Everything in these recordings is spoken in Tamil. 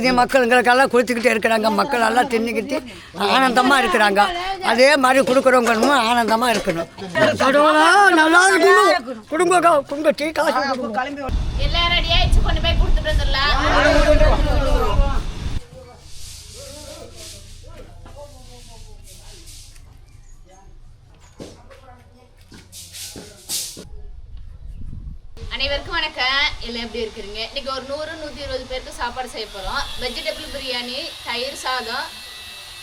இது மக்களுங்களுக்கெல்லாம் கொடுத்துக்கிட்டே இருக்கிறாங்க. மக்கள் எல்லாம் தின்னுக்கிட்டு ஆனந்தமாக இருக்கிறாங்க. அதே மாதிரி கொடுக்குறவங்களும் ஆனந்தமாக இருக்கணும். நல்லா இருக்கணும். கொடுங்க கொடுங்க டீ காசு கொடுங்க. எல்லாம் ரெடி ஆயிடுச்சு. கொண்டு போய் கொடுத்துட்டு வந்துடலாம். அனைவருக்கும் வணக்கம். எல்லாம் எப்படி இருக்கிறீங்க? இன்றைக்கி ஒரு நூறு நூற்றி இருபது பேருக்கு சாப்பாடு செய்ய போகிறோம் வெஜிடபிள் பிரியாணி தயிர் சாதம்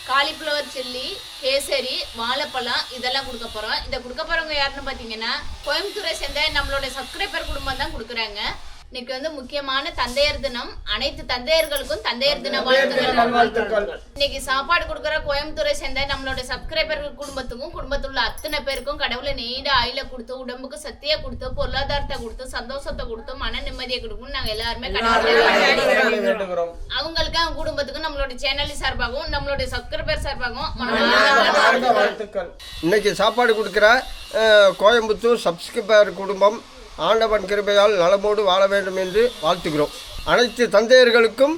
காலிஃப்ளவர் சில்லி கேசரி வாழைப்பழம் இதெல்லாம் கொடுக்க போகிறோம் இதை கொடுக்க போகிறவங்க யாருன்னு பார்த்தீங்கன்னா கோயம்புத்தூரை சேர்ந்த நம்மளோட சப்ஸ்கிரைபர் குடும்பம் தான் கொடுக்குறாங்க. இன்னைக்கு வந்து முக்கியமான தந்தையர் தினம். அனைத்து தந்தையர்களுக்கும் தந்தையர் தின வாழ்த்துக்கள். இன்னைக்கு சாப்பாடு கொடுக்குற கோயம்புத்தூரை சேர்ந்த நம்மளோட சப்ஸ்கிரைபர்கள் குடும்பத்துக்கும் குடும்பத்தில் உள்ள அத்தனை பேருக்கும் கடவுளை நீண்ட ஆயில கொடுத்து உடம்புக்கு சக்தியை கொடுத்து பொருளாதாரத்தை கொடுத்து சந்தோஷத்தை கொடுத்து மன நிம்மதியை கொடுக்கும் நாங்க எல்லாருமே அவங்களுக்கு அவங்க குடும்பத்துக்கும் நம்மளோட சேனல் சார்பாகவும் நம்மளோட சப்ஸ்கிரைபர் சார்பாகவும் இன்னைக்கு சாப்பாடு கொடுக்குற கோயம்புத்தூர் சப்ஸ்கிரைபர் குடும்பம் ஆண்டவன் கிருபையால் நலமோடு வாழ வேண்டும் என்று வாழ்த்துகிறோம். அனைத்து தந்தையர்களுக்கும்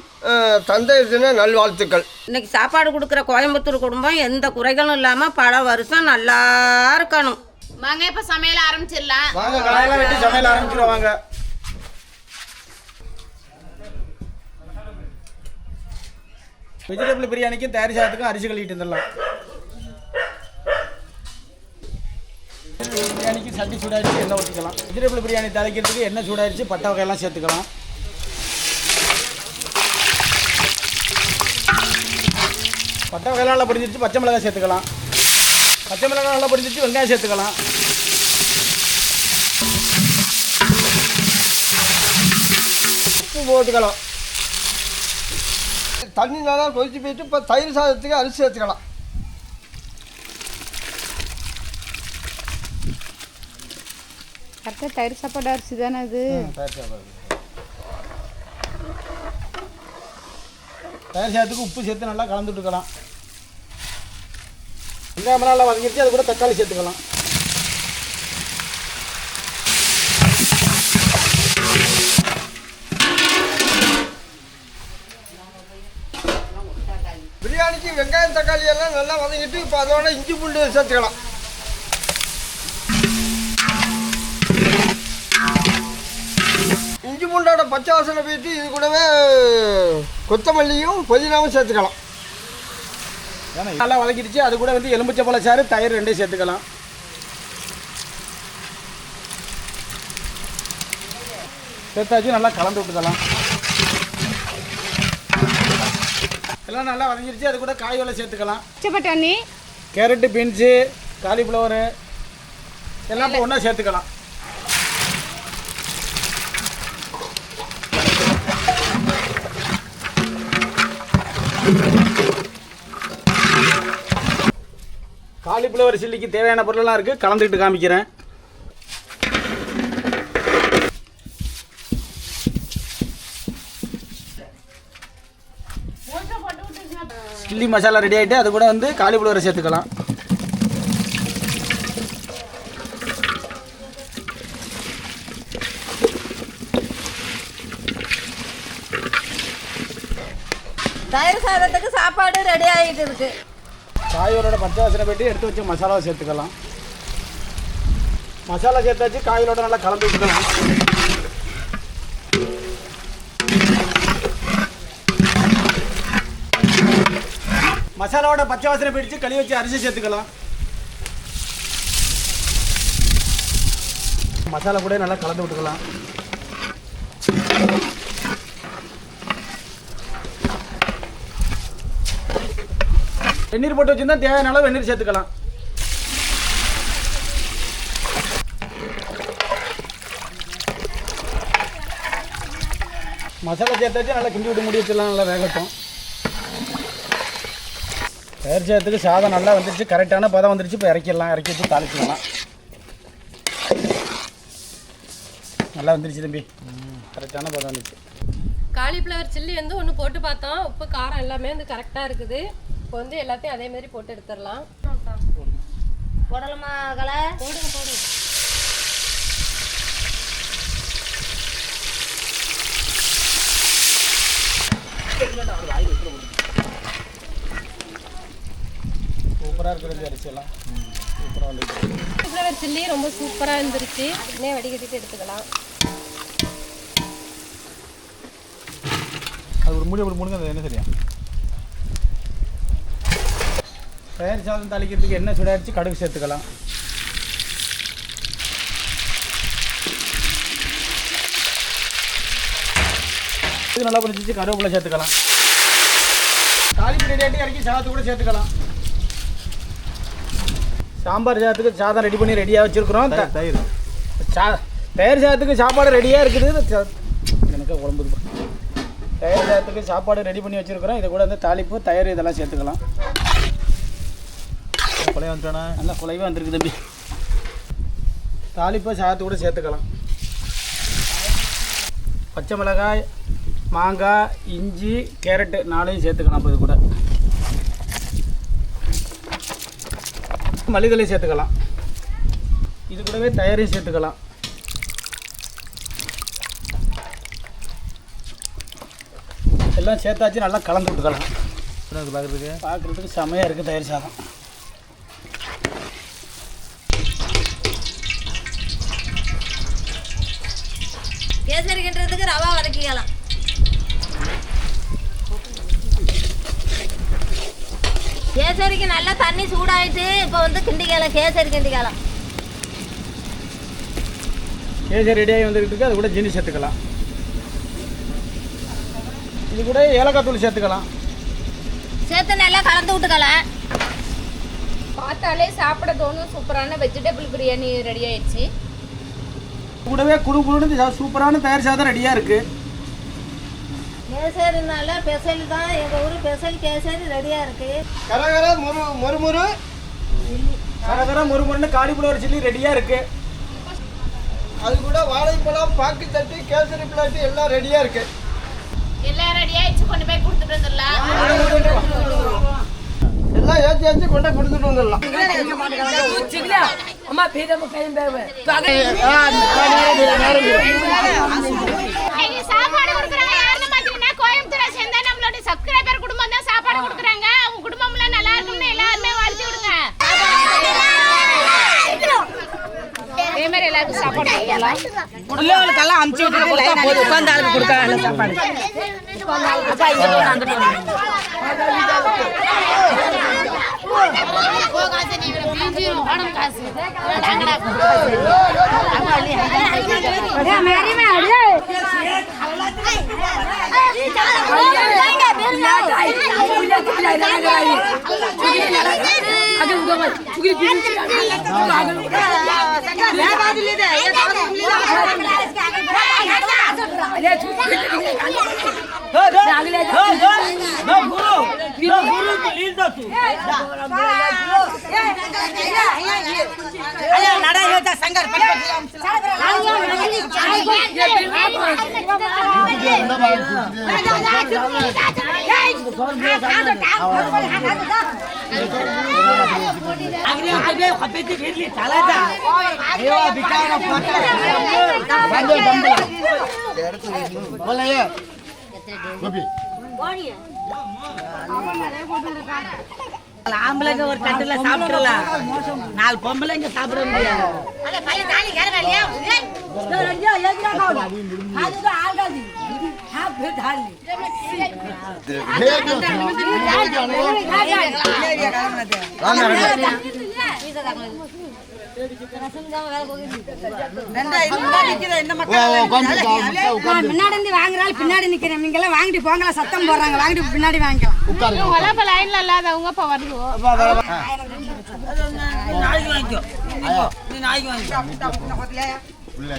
தந்தையர் தின நல்வாழ்த்துக்கள். இன்னைக்கு சாப்பாடு கொடுக்குற கோயம்புத்தூர் குடும்பம் எந்த குறைகளும் இல்லாமல் பல வருஷம் நல்லா இருக்கணும். வாங்க இப்ப சமையல் ஆரம்பிச்சிடலாம். வாங்க காயெல்லாம் வெட்டி சமையல் ஆரம்பிச்சிடும் வாங்க. வெஜிடபிள் பிரியாணிக்கும் தயாரி சாதத்துக்கும் அரிசி கழுவிட்டு வந்துடலாம். பிரியாணிக்கு சட்டி சூடாயிடுச்சு எண்ணெய் ஊற்றிக்கலாம் வெஜிடபிள் பிரியாணி தலைக்கிறதுக்கு எண்ணெய் சூடாயிடுச்சு பட்டை வகையெல்லாம் சேர்த்துக்கலாம். பட்டை வகையெல்லாம் நல்லா பொரிஞ்சிருச்சு பச்சை மிளகாய் சேர்த்துக்கலாம். பச்சை மிளகாய் நல்லா பொரிஞ்சிருச்சு வெங்காயம் சேர்த்துக்கலாம். உப்பு போட்டுக்கலாம். தண்ணி நல்லா கொதிச்சு போயிட்டு இப்போ தயிர் சாதத்துக்கு அரிசி சேர்த்துக்கலாம். கரெக்டாக தயிர் சாப்பாடு அரிசி தானே அது? தயிர் சாதத்துக்கு உப்பு சேர்த்து நல்லா கலந்து விட்டுக்கலாம் வெங்காயம் நல்லா வதங்கிடுச்சு அது கூட தக்காளி சேர்த்துக்கலாம். பிரியாணிக்கு வெங்காயம் தக்காளி எல்லாம் நல்லா வதங்கிட்டு இப்போ அதோட இஞ்சி பூண்டு சேர்த்துக்கலாம். பூண்டோட பச்சை வாசனை போயிட்டு இது கூடவே கொத்தமல்லியும் புதினாவும் சேர்த்துக்கலாம். நல்லா வதக்கிடுச்சு. அது கூட வந்து எலுமிச்சை சாறு தயிர் ரெண்டையும் சேர்த்துக்கலாம். சேர்த்தாச்சு நல்லா கலந்து விட்டுக்கலாம். எல்லாம் நல்லா வதங்கிடுச்சு. அது கூட காய் வேலை சேர்த்துக்கலாம். பட்டாணி கேரட்டு பீன்ஸு காலிஃப்ளவரு எல்லாம் இப்போ ஒன்றா சேர்த்துக்கலாம். காலிஃப்ளவர் சில்லிக்கு தேவையான பொருளெல்லாம் இருக்குது கலந்துக்கிட்டு காமிக்கிறேன். சில்லி மசாலா ரெடி ஆகிட்டு அது கூட வந்து காலிஃப்ளவரை சேர்த்துக்கலாம். தயிர் சாதத்துக்கு சாப்பாடு ரெடி ஆகிட்டு இருக்கு. காயோட பச்சை வாசனை போயிட்டு எடுத்து வச்சு மசாலாவை சேர்த்துக்கலாம். மசாலா சேர்த்தாச்சு காயோட நல்லா கலந்து விட்டுக்கலாம். மசாலாவோட பச்சை வாசனை பிடிச்சு கழுவி வச்சு அரிசி சேர்த்துக்கலாம். மசாலா கூட நல்லா கலந்து விட்டுக்கலாம். வெந்நீர் போட்டு வச்சிருந்தா தேவையான அளவு வெந்நீர் சேர்த்துக்கலாம். மசாலா சேர்த்தாச்சும் நல்லா கிண்டி விட்டு முடி வச்சிடலாம் நல்லா வேகட்டும். தயிர் சேர்த்துக்கு சாதம் நல்லா வந்துருச்சு. கரெக்டான பதம் வந்துருச்சு. இப்போ இறக்கிடலாம். இறக்கி வச்சு தாளிச்சிடலாம். நல்லா வந்துருச்சு தம்பி. கரெக்டான பதம் வந்துருச்சு. காலிஃப்ளவர் சில்லி வந்து ஒன்று போட்டு பார்த்தோம். உப்பு காரம் எல்லாமே வந்து கரெக்டாக இருக்குது. இப்போ வந்து எல்லாத்தையும் அதே மாதிரி போட்டு எடுத்துடலாம். போடலாமா கலை போடுங்க போடுங்க. சூப்பராக இருக்கிற இந்த அரிசியெல்லாம். சூப்பராக வந்து சில்லி ரொம்ப சூப்பராக இருந்துருச்சு. உடனே வடிகட்டிட்டு எடுத்துக்கலாம். அது ஒரு மூடி அப்படி முடுங்க அது என்ன சரியா? தயார் சாதம் தாளிக்கிறதுக்கு எண்ணெய் சுடாச்சு கடுகு சேர்த்துக்கலாம். இது நல்லா பிடிச்சி கருவேப்பிலை சேர்த்துக்கலாம். தாளிப்பு ரெடி ஆட்டி இறக்கி சாதத்து கூட சேர்த்துக்கலாம். சாம்பார் சாதத்துக்கு சாதம் ரெடி பண்ணி ரெடியாக வச்சுருக்குறோம். தயிர் சா தயார் சாதத்துக்கு சாப்பாடு ரெடியாக இருக்குது. எனக்கு குழம்பு. தயிர் சாதத்துக்கு சாப்பாடு ரெடி பண்ணி வச்சுருக்குறோம். இது கூட வந்து தாளிப்பு தயிர் இதெல்லாம் சேர்த்துக்கலாம். குலைய வந்துட்டானா? நல்லா குலைவாக வந்திருக்கு தம்பி. தாளிப்பை சாதத்து கூட சேர்த்துக்கலாம். பச்சை மிளகாய் மாங்காய் இஞ்சி கேரட்டு நாளையும் சேர்த்துக்கலாம் இப்போ இது கூட. மல்லிதலை சேர்த்துக்கலாம். இது கூடவே தயாரையும் சேர்த்துக்கலாம். எல்லாம் சேர்த்தாச்சு நல்லா கலந்து விட்டுக்கலாம். பார்க்குறதுக்கு பார்க்குறதுக்கு செமையாக இருக்குது தயிர் சாதம் கேசரி வதக்கிக்கலாம் கேசரிக்கு நல்லா தண்ணி சூடாயிட்டு இப்போ வந்து கிண்டிக்கலாம். கேசரி கிண்டிக்கலாம். கேசரி ரெடியாகி வந்துக்கிட்டு இருக்கு. அது கூட ஜீனி சேர்த்துக்கலாம். இது கூட ஏலக்காய் தூள் சேர்த்துக்கலாம். சேர்த்து நல்லா கலந்து விட்டுக்கலாம். பார்த்தாலே சாப்பிட தோணும். சூப்பரான வெஜிடபிள் பிரியாணி ரெடி ஆயிடுச்சு. கூடவே குழு குழுன்னு சூப்பரான தயார் சாதம் ரெடியாக இருக்குது கேசரினால பெசல் தான். எங்கள் ஊர் பெசல் கேசரி ரெடியாக இருக்குது கரகர முறு முறுமுறு. கரகர முறுமுறுன்னு காலிஃப்ளவர் சில்லி ரெடியாக இருக்குது அது கூட வாழைப்பழம் பாக்கு தட்டு கேசரி பிளாட்டு எல்லாம் ரெடியாக இருக்கு. எல்லாம் ரெடி ஆயிடுச்சு. கொண்டு போய் கொடுத்துட்டு வந்துடலாம். எல்லாம் ஏற்றி ஏற்றி கொண்டு கொடுத்துட்டு வந்துடலாம். இன்னைக்கு சாப்பாடு கொடுக்குறாங்க யாருன்னு பார்த்தீங்கன்னா கோயம்புத்தூரை சேர்ந்த நம்மளோட சப்ஸ்கிரைபர் குடும்பம் தான் சாப்பாடு கொடுக்குறாங்க அவங்க குடும்பம்லாம் நல்லா இருக்கணும்னு எல்லாருமே வாழ்த்து விடுங்க அதே மாதிரி எல்லாருக்கும் சாப்பாடு கொடுக்கலாம் பிள்ளைகளுக்கெல்லாம் அமுச்சு விட்டு கொடுத்தா போதும் உட்காந்து ஆளுக்கு கொடுக்க சாப்பாடு আগে উঠো ভাই উগি দিদি হ্যাঁ বাজু লিদে এ দাদা তুমি লিদে আরে চুপ হ্যাঁ ধর আগে লে ধর ধর না গুরু না গুরু লিদ দাও তুই আরে নাড়া হেতা সংগার পটপট লাম চলা ஆம்பளைங்க ஒரு தட்டுல சாப்பிடலாம் நாலு பொம்பளைங்க சாப்பிட முடியாது முன்னாடி வாங்குறாள் பின்னாடி நிக்கிறேன் நீங்க எல்லாம் வாங்கிட்டு போங்களா சத்தம் போடுறாங்க வாங்கிட்டு பின்னாடி வாங்கிக்கலாம் இப்போ லைன்ல இல்லாதவங்க இப்போ வருவோம் நாளைக்கு வாங்கிக்கோ. நீ நாளைக்கு வாங்கிக்கோ. உள்ள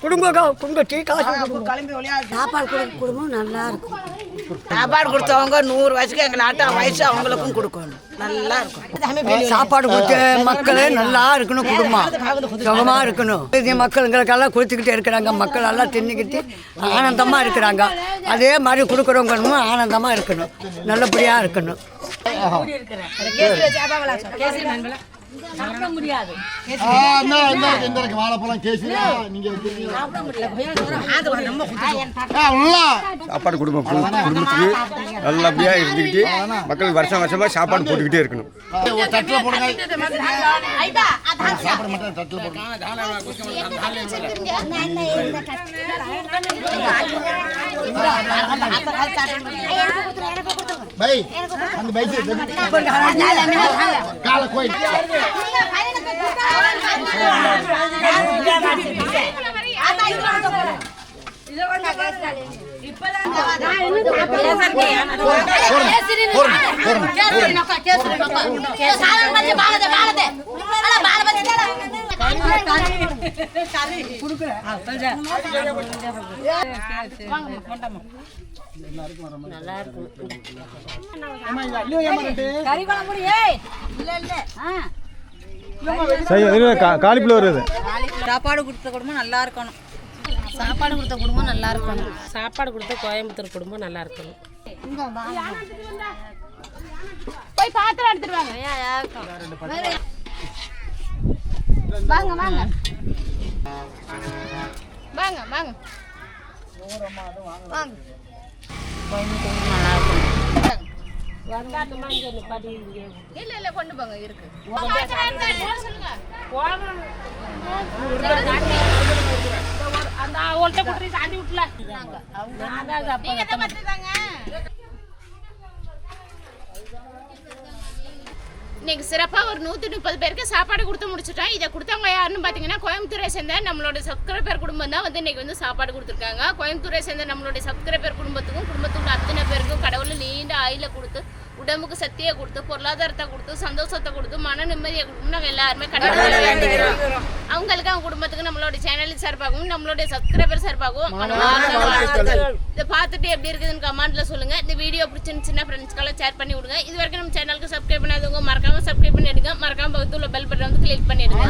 குடும்பம் சாப்பாடு நல்லா சாப்பாடு கொடுத்தவங்க நூறு வயசுக்கு எங்கள் நாட்டு வயசு அவங்களுக்கும் கொடுக்கணும். நல்லா இருக்கும். சாப்பாடு கொடுத்த மக்கள் நல்லா இருக்கணும் குடும்பம். சுகமாக இருக்கணும். இது மக்களுங்களுக்கெல்லாம் கொடுத்துக்கிட்டே இருக்கிறாங்க. மக்கள் எல்லாம் தின்னுக்கிட்டு ஆனந்தமாக இருக்கிறாங்க. அதே மாதிரி கொடுக்குறவங்களும் ஆனந்தமாக இருக்கணும். நல்லபடியாக இருக்கணும். சாப்பிட முடியாது. சாப்பாடு குடும்பம் குடும்பத்துக்கு நல்லபடியாக இருந்துக்கிட்டு மக்கள் வருஷம் வருஷமாக சாப்பாடு போட்டுக்கிட்டே இருக்கணும் ஒரு தட்டுல பை. அந்த பைக் கால கோயில் கறி குழம்பு ஏய் காலிஃப்ளவர் இது சாப்பாடு கொடுத்த குடும்பம் நல்லா இருக்கணும். சாப்பாடு கொடுத்த குடும்பம் நல்லா இருக்கணும் சாப்பாடு கொடுத்த கோயம்புத்தூர் குடும்பம் நல்லா இருக்கணும் போய் பாத்திரம் எடுத்துட்டு வாங்க வாங்க வாங்க வாங்க வாங்க. வாங்க. இல்ல இல்ல கொண்டு போங்க இருக்கு. அந்த அவங்கள்ட்ட கொடுத்து சாண்டி விட்டுல நீங்க தான் பார்த்துதாங்க இன்னைக்கு சிறப்பாக ஒரு நூற்றி முப்பது பேருக்கு சாப்பாடு கொடுத்து முடிச்சிட்டோம். இதை கொடுத்தவங்க யாருன்னு பார்த்தீங்கன்னா கோயம்புத்தூரை சேர்ந்த நம்மளோட சப்ஸ்கிரைபர் குடும்பம் தான் வந்து இன்னைக்கு வந்து சாப்பாடு கொடுத்துருக்காங்க. கோயம்புத்தூரை சேர்ந்த நம்மளுடைய சப்ஸ்கிரைபர் குடும்பத்துக்கும் குடும்பத்துக்குள்ள அத்தனை பேருக்கும் கடவுள் நீண்ட ஆயில கொடுத்து உடம்புக்கு சக்தியை கொடுத்து பொருளாதாரத்தை கொடுத்து சந்தோஷத்தை கொடுத்து மன நிம்மதியை கொடுத்து நாங்கள் எல்லாருமே கடவுளை வேண்டிக்கிறோம் அவங்களுக்கு அவங்க குடும்பத்துக்கு நம்மளோட சேனல் சார்பாகவும் நம்மளுடைய சப்ஸ்கிரைபர் சார்பாகவும். இதை பார்த்துட்டு எப்படி இருக்குதுன்னு கமெண்ட்ல சொல்லுங்க. இந்த வீடியோ பிடிச்சிருந்துச்சுன்னா ஃப்ரெண்ட்ஸ்க்கெல்லாம் ஷேர் பண்ணி விடுங்க. இது வரைக்கும் நம்ம சேனலுக்கு சப்ஸ்கிரைப் பண்ணாதவங்க மறக்காம சப்ஸ்கிரைப் பண்ணிடுங்க. மறக்காம பக்கத்துல பெல் பட்டன் வந்து கிளிக் பண்ணிடுங்க.